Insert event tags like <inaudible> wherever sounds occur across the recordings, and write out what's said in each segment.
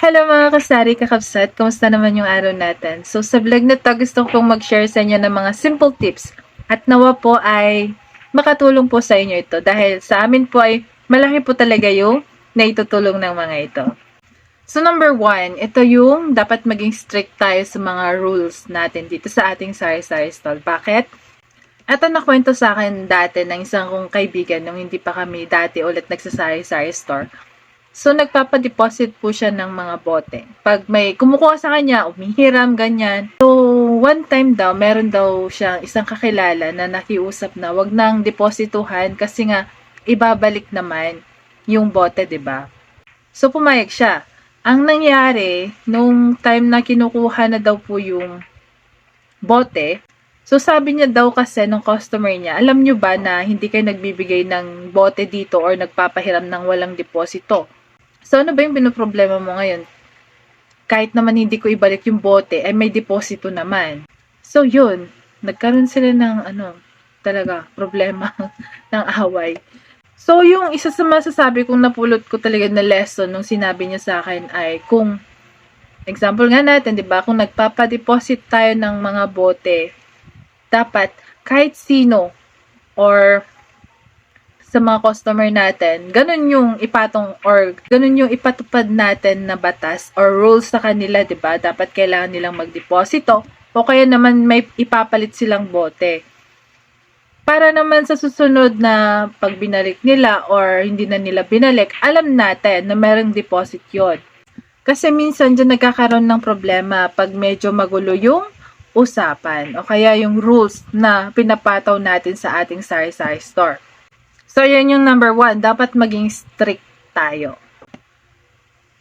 Hello mga kasari, kakabsat. Kamusta naman yung araw natin? So sa vlog na to, gusto kong mag-share sa inyo ng mga simple tips at nawa po ay makatulong po sa inyo ito dahil sa amin po ay malaki po talaga yung naitutulong ng mga ito. So number one, ito yung dapat maging strict tayo sa mga rules natin dito sa ating sari-sari stall. Bakit? Ito nakwento sa akin dati ng isang kong kaibigan nung hindi pa kami dati ulit nagsasari-sari store. So, nagpapadeposit po siya ng mga bote. Pag may kumukuha sa kanya, umihiram, ganyan. So, one time daw, meron daw siya isang kakilala na nakiusap na wag nang deposituhan kasi nga ibabalik naman yung bote, ba? So, pumayag siya. Ang nangyari, nung time na kinukuha na daw po yung bote, so sabi niya daw kasi nung customer niya, alam nyo ba na hindi kayo nagbibigay ng bote dito or nagpapahiram ng walang deposito? So, ano ba yung pinoproblema mo ngayon? Kahit naman hindi ko ibalik yung bote, ay may deposito naman. So, yun. Nagkaroon sila ng, ano, talaga, problema <laughs> ng away. So, yung isa sa masasabi kong napulot ko talaga na lesson nung sinabi niya sa akin ay kung, example nga natin, di ba, kung nagpapadeposit tayo ng mga bote, dapat kahit sino or sa mga customer natin, ganun yung ipatong or ganun yung ipatupad natin na batas or rules sa kanila, 'di ba? Dapat kailangan nilang magdeposito o kaya naman may ipapalit silang bote. Para naman sa susunod na pag binalik nila or hindi na nila binalik, alam natin na merong deposit yon. Kasi minsan dyan nagkakaroon ng problema pag medyo magulo yung usapan o kaya yung rules na pinapataw natin sa ating sari-sari store. So, yan yung number one. Dapat maging strict tayo.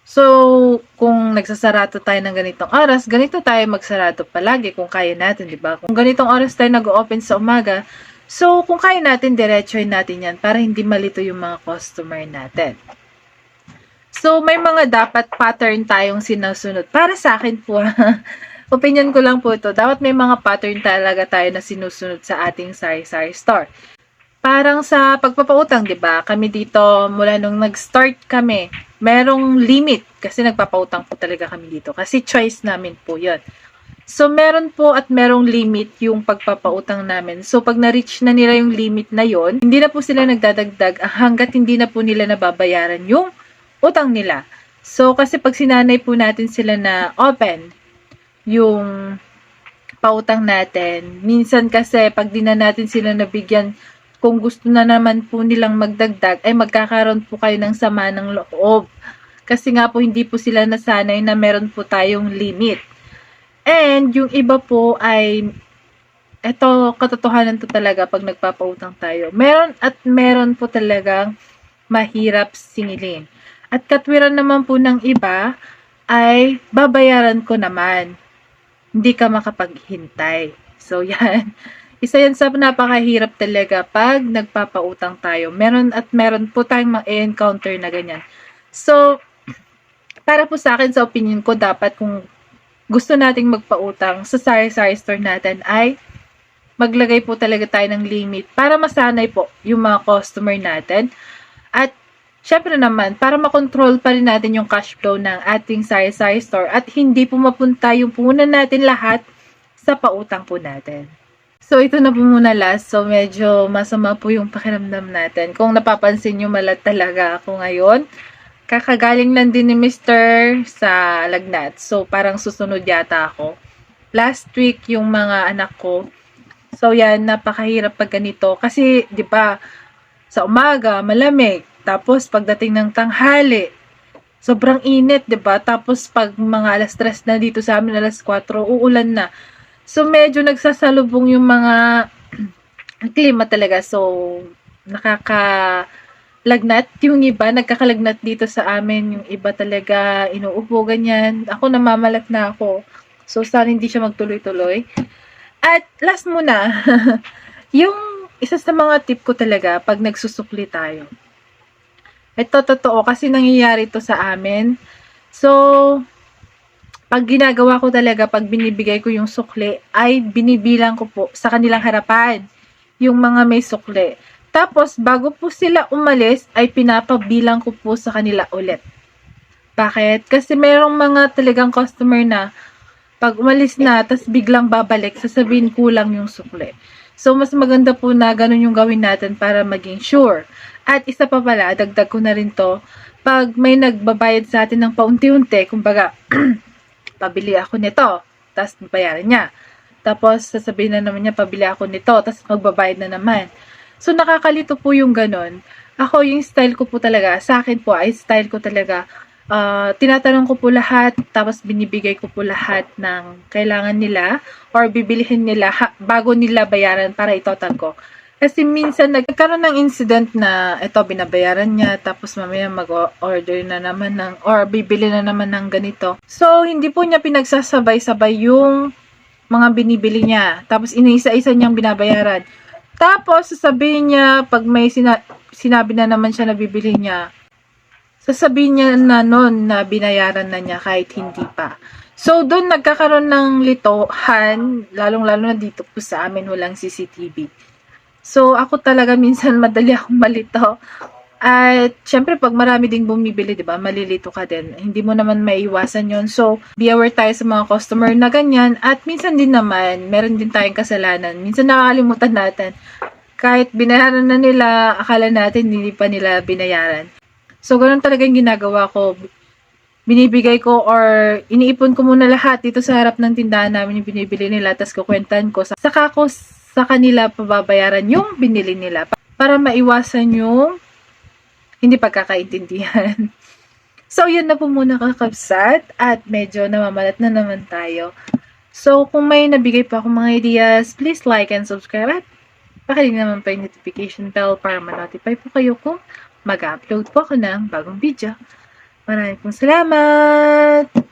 So, kung nagsasarato tayo ng ganitong oras, ganito tayo magsarado palagi kung kaya natin, di ba? Kung ganitong oras tayo nag-open sa umaga, so, kung kaya natin, diretsoin natin yan para hindi malito yung mga customer natin. So, may mga dapat pattern tayong sinusunod. Para sa akin po, <laughs> opinion ko lang po ito, dapat may mga pattern talaga tayo na sinusunod sa ating sari-sari store. Parang sa pagpapautang, 'di ba? Kami dito mula nung nag-start kami, merong limit kasi nagpapautang po talaga kami dito kasi choice namin po 'yon. So meron po at merong limit yung pagpapautang namin. So pag na-reach na nila yung limit na 'yon, hindi na po sila nagdadagdag hangga't hindi na po nila nababayaran yung utang nila. So kasi pag sinanay po natin sila na open yung pautang natin, minsan kasi pag di na natin sila nabigyan kung gusto na naman po nilang magdagdag, ay magkakaroon po kayo ng sama ng loob. Kasi nga po hindi po sila nasanay na meron po tayong limit. And yung iba po ay ito katotohanan to talaga pag nagpapautang tayo. Meron at meron po talagang mahirap singilin. At katwiran naman po ng iba ay babayaran ko naman. Hindi ka makapaghintay. So <laughs> yan. Isa yan sa napakahirap talaga pag nagpapautang tayo. Meron at meron po tayong ma-encounter na ganyan. So, para po sa akin, sa opinion ko, dapat kung gusto nating magpautang sa sari-sari store natin ay maglagay po talaga tayo ng limit para masanay po yung mga customer natin. At syempre naman, para makontrol pa rin natin yung cash flow ng ating sari-sari store at hindi po mapunta yung punan natin lahat sa pautang po natin. So, ito na po muna last. So, medyo masama po yung pakiramdam natin. Kung napapansin nyo, malat talaga ako ngayon. Kakagaling lang din ni Mr. sa lagnat. So, parang susunod yata ako. Last week, yung mga anak ko. So, yan, napakahirap pag ganito. Kasi, di ba, sa umaga, malamig. Tapos, pagdating ng tanghali, sobrang init, di ba? Tapos, pag mga alas 3 na dito sa amin, alas 4, uulan na. So, medyo nagsasalubong yung mga klima talaga. So, nakakalagnat. Yung iba, nagkakalagnat dito sa amin. Yung iba talaga, inuupo ganyan. Ako, namamalat na ako. So, sana hindi siya magtuloy-tuloy. At last muna, <laughs> yung isa sa mga tip ko talaga, pag nagsusukli tayo. Ito, totoo, kasi nangyayari to sa amin. So, pag ginagawa ko talaga, pag binibigay ko yung sukli, ay binibilang ko po sa kanilang harapan yung mga may sukli. Tapos, bago po sila umalis, ay pinapabilang ko po sa kanila ulit. Bakit? Kasi merong mga talagang customer na pag umalis na, tas biglang babalik, sasabihin kulang yung sukle. So, mas maganda po na ganun yung gawin natin para maging sure. At isa pa pala, dagdag ko na rin to, pag may nagbabayad sa atin ng paunti-unti, kumbaga, <clears throat> pabili ako nito, tapos babayaran niya. Tapos, sasabihin na naman niya, pabili ako nito, tapos magbabayad na naman. So, nakakalito po yung ganun. Ako, yung style ko po talaga, sa akin po ay style ko talaga, ah, tinatanong ko po lahat, tapos binibigay ko po lahat ng kailangan nila or bibilihin nila ha- bago nila bayaran para itotal ko. Kasi minsan nagkaroon ng incident na ito binabayaran niya tapos mamaya mag-order na naman ng or bibili na naman ng ganito. So hindi po niya pinagsasabay-sabay yung mga binibili niya. Tapos iniisa-isa niyang binabayaran. Tapos sasabihin niya pag may sina- sinabi na naman siya na bibili niya, sasabihin niya na noon na binayaran na niya kahit hindi pa. So, doon nagkakaroon ng litohan, lalong-lalo na dito po sa amin walang CCTV. So, ako talaga <laughs> minsan madali akong malito. At, syempre, pag marami ding bumibili, di ba, malilito ka din. Hindi mo naman maiwasan yon So, be aware tayo sa mga customer na ganyan. At minsan din naman, meron din tayong kasalanan. Minsan nakakalimutan natin. Kahit binayaran na nila, akala natin hindi pa nila binayaran. So, ganun talaga yung ginagawa ko. Binibigay ko or iniipon ko muna lahat dito sa harap ng tindahan namin yung binibili nila tapos kukwentan ko. Saka ko sa kanila pababayaran yung binili nila para maiwasan yung hindi pagkakaintindihan. <laughs> So, yun na po muna kakabsat at medyo namamalat na naman tayo. So, kung may nabigay pa akong mga ideas, please like and subscribe at pakinig naman pa yung notification bell para ma-notify po kayo kung mag-upload po ako ng bagong video. Maraming pong salamat!